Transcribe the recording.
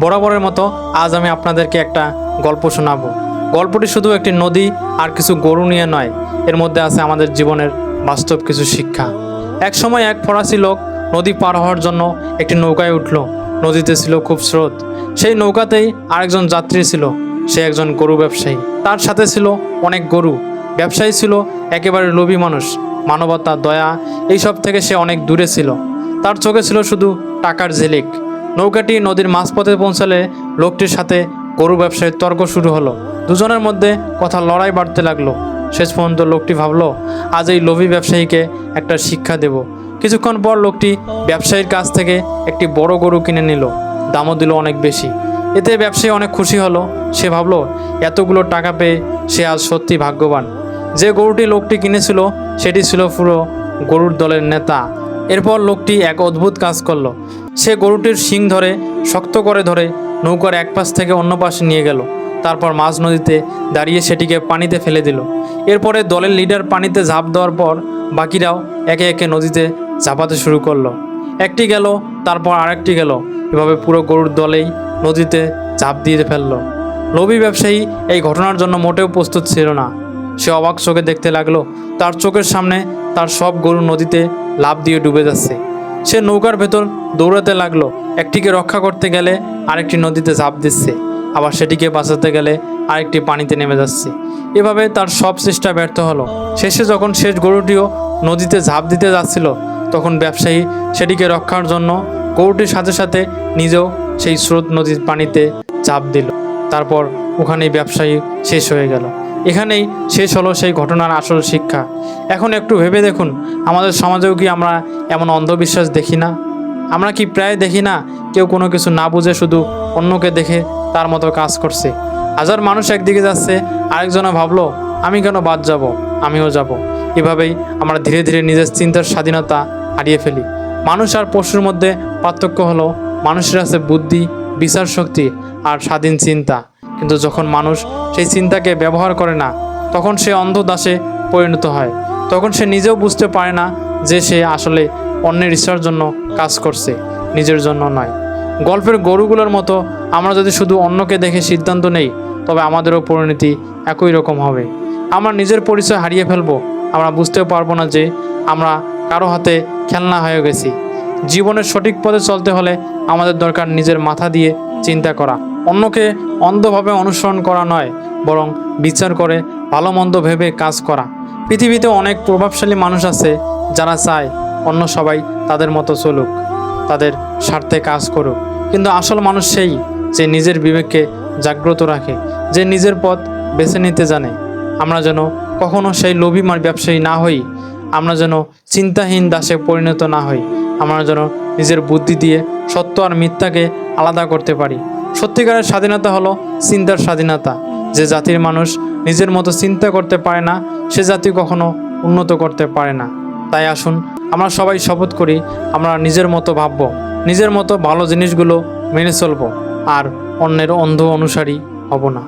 বরাবরের মতো আজ আমি আপনাদেরকে একটা গল্প শোনাবো। গল্পটি শুধু একটি নদী আর কিছু গরু নিয়ে নয়, এর মধ্যে আছে আমাদের জীবনের বাস্তব কিছু শিক্ষা। এক সময় এক ফরাসি লোক নদী পার হওয়ার জন্য একটি নৌকায় উঠল। নদীতে ছিল খুব স্রোত। সেই নৌকাতেই আরেকজন যাত্রী ছিল। সে একজন গরু ব্যবসায়ী। তার সাথে ছিল অনেক গরু। ব্যবসায়ী ছিল একেবারে লোভী মানুষ। মানবতা, দয়া, এইসব থেকে সে অনেক দূরে ছিল। তার চোখে ছিল শুধু টাকার ঝিলিক। নৌকাটি নদীর মাঝপথে পৌঁছালে লোকটির সাথে গরু ব্যবসায়ীর তর্ক শুরু হলো। দুজনের মধ্যে কথা লড়াই বাড়তে লাগল। শেষ পর্যন্ত লোকটি ভাবলো, আজ এই লোভী ব্যবসায়ীকে একটা শিক্ষা দেব। কিছুক্ষণ পর লোকটি ব্যবসায়ীর কাছ থেকে একটি বড় গরু কিনে নিল। দামও দিল অনেক বেশি। এতে ব্যবসায়ী অনেক খুশি হলো। সে ভাবলো, এতগুলো টাকা পেয়ে সে আজ সত্যি ভাগ্যবান। যে গরুটি লোকটি কিনেছিল, সেটি ছিল পুরো গরুর দলের নেতা। এরপর লোকটি এক অদ্ভুত কাজ করল। সে গরুটির শিং ধরে, শক্ত করে ধরে নৌকার এক পাশ থেকে অন্য পাশে নিয়ে গেল। তারপর মাঝ নদীতে দাঁড়িয়ে সেটিকে পানিতে ফেলে দিল। এরপরে দলের লিডার পানিতে ঝাঁপ দেওয়ার পর বাকিরাও একে একে নদীতে ঝাঁপাতে শুরু করল। একটি গেল, তারপর আরেকটি গেল। এভাবে পুরো গরুর দলেই নদীতে ঝাঁপ দিয়ে ফেলল। লোভী ব্যবসায়ী এই ঘটনার জন্য মোটেও প্রস্তুত ছিল না। সে অবাক চোখে দেখতে লাগল, তার চোখের সামনে তার সব গরু নদীতে লাভ দিয়ে ডুবে যাচ্ছে। সে নৌকার ভেতর দৌড়াতে লাগল। একটিকে রক্ষা করতে গেলে আরেকটি নদীতে ঝাঁপ দিচ্ছে। আবার সেটিকে বাঁচাতে গেলে আরেকটি পানিতে নেমে যাচ্ছে। এভাবে তার সব চেষ্টা ব্যর্থ হলো। শেষে যখন শেষ গরুটিও নদীতে ঝাঁপ দিতে যাচ্ছিল, তখন ব্যবসায়ী সেটিকে রক্ষার জন্য গরুটির সাথে সাথে নিজেও সেই স্রোত নদীর পানিতে চাপ দিল। তারপর ওখানেই ব্যবসায়ী শেষ হয়ে গেল। এখানেই শেষ হলো সেই ঘটনার আসল শিক্ষা। এখন একটু ভেবে দেখুন, আমাদের সমাজেও কি আমরা এমন অন্ধবিশ্বাস দেখি না? আমরা কি প্রায় দেখি না, কেউ কোনো কিছু না বুঝে শুধু অন্যকে দেখে তার মতো কাজ করছে? হাজার মানুষ একদিকে যাচ্ছে, আরেকজনও ভাবলো, আমি কেন বাদ যাব? আমিও যাব। এভাবেই আমরা ধীরে ধীরে নিজের চিন্তার স্বাধীনতা হারিয়ে ফেলি। মানুষ আর পশুর মধ্যে পার্থক্য হলো, মানুষের আছে বুদ্ধি বিচার শক্তি আর স্বাধীন চিন্তা। কিন্তু যখন মানুষ সেই চিন্তাকে ব্যবহার করে না, তখন সে অন্ধ দাসে পরিণত হয়। তখন সে নিজেও বুঝতে পারে না যে সে আসলে অন্যের ইচ্ছার জন্য কাজ করছে, নিজের জন্য নয়। গল্পের গরুগুলোর মতো আমরা যদি শুধু অন্যকে দেখে সিদ্ধান্ত নেই, তবে আমাদেরও পরিণতি একই রকম হবে। আমরা নিজের পরিচয় হারিয়ে ফেলব, আমরা বুঝতেও পারব না যে আমরা কারও হাতে খেলনা হয়ে গেছি। জীবনের সঠিক পথে চলতে হলে আমাদের দরকার নিজের মাথা দিয়ে চিন্তা করা। অন্যকে অন্ধভাবে অনুসরণ করা নয়, বরং বিচার করে ভালো মন্দ ভেবে কাজ করা। পৃথিবীতে অনেক প্রভাবশালী মানুষ আছে যারা চায় অন্য সবাই তাদের মতো চলুক, তাদের স্বার্থে কাজ করুক। কিন্তু আসল মানুষ সেই যে নিজের বিবেককে জাগ্রত রাখে, যে নিজের পথ বেছে নিতে জানে। আমরা যেন কখনো সেই লোভী মার ব্যবসায়ী না হই, আমরা যেন চিন্তাহীন দাসে পরিণত না হই, আমরা যেন নিজের বুদ্ধি দিয়ে সত্য আর মিথ্যাকে আলাদা করতে পারি। সত্যিকারের স্বাধীনতা হলো চিন্তার স্বাধীনতা। যে জাতির মানুষ নিজের মতো চিন্তা করতে পারে না, সে জাতি কখনো উন্নত করতে পারে না। তাই আসুন, আমরা সবাই শপথ করি, আমরা নিজের মতো ভাবব, নিজের মতো ভালো জিনিসগুলো মেনে চলবো, আর অন্যের অন্ধ অনুসারী হব না।